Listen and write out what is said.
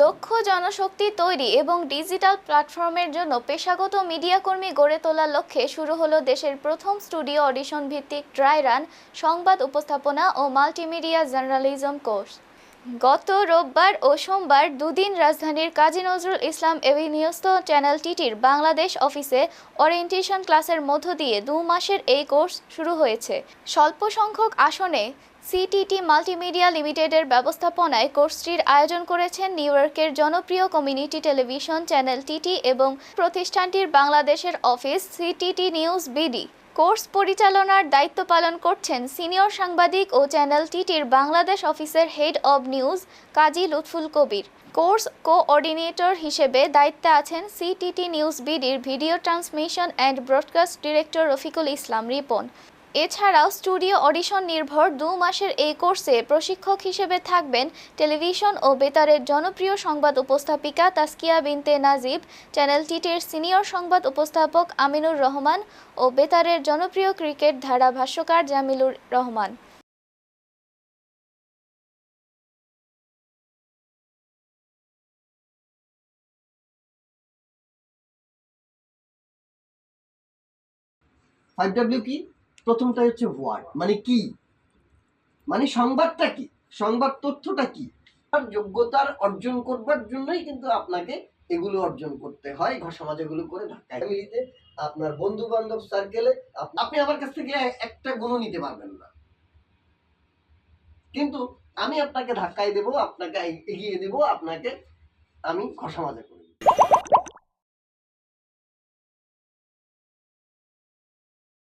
দক্ষ জনশক্তি তৈরি এবং ডিজিটাল প্ল্যাটফর্মের জন্য পেশাগত মিডিয়া কর্মী গড়ে তোলার লক্ষ্যে শুরু হলো দেশের প্রথম স্টুডিও অডিশন ভিত্তিক ড্রাই রান সংবাদ উপস্থাপনা ও মাল্টিমিডিয়া জার্নালিজম কোর্স। গত রোববার ও সোমবার দুদিন রাজধানীর কাজী নজরুল ইসলাম এভিনিউস্থ চ্যানেল টিটির বাংলাদেশ অফিসে ওরিয়েন্টেশন ক্লাসের মধ্য দিয়ে দু মাসের এই কোর্স শুরু হয়েছে। স্বল্প সংখ্যক আসনে সিটিটি মাল্টিমিডিয়া লিমিটেডের ব্যবস্থাপনায় কোর্সটির আয়োজন করেছেন নিউ ইয়র্কের জনপ্রিয় কমিউনিটি টেলিভিশন চ্যানেল টিটি এবং প্রতিষ্ঠানটির বাংলাদেশের office CTT news BD. Course পরিচালনার দায়িত্ব পালন করছেন সিনিয়র সাংবাদিক ও চ্যানেল টিটির বাংলাদেশ অফিসের head of news Kazi Lutful Kabir. Course coordinator হিসেবে দায়িত্বে আছেন CTT news বিডির video transmission and broadcast director Rafiqul Islam Ripon. এছাড়াও স্টুডিও অডিশন নির্ভর দু মাসের এই কোর্সে প্রশিক্ষক হিসেবে থাকবেন টেলিভিশন ও বেতারের জনপ্রিয় সংবাদ উপস্থাপিকা তাসকিয়া বিনতে নাজিব, চ্যানেল টিটির সিনিয়র সংবাদ উপস্থাপক আমিনুর রহমান ও বেতারের জনপ্রিয় ক্রিকেট ধারা ভাষ্যকার জামিলুর রহমান। ফাইভ ডাব্লিউ কি? প্রথমটা হচ্ছে হোয়াট মানে কি? মানে সংবাদটা কি? সংবাদ তথ্যটা কি? আর যোগ্যতার অর্জন করবার জন্যই কিন্তু আপনাকে এগুলো অর্জন করতে হয় ঘর সমাজ এগুলো করে ঢাকায় ফ্যামিলিতে আপনার বন্ধু বান্ধব সার্কেলে আপনি আমার কাছ থেকে একটা গুণও নিতে পারবেন না। কিন্তু আমি আপনাকে ধাক্কায় দেব, আপনাকে এগিয়ে দেব, আপনাকে আমি ঘর সমাজে করে।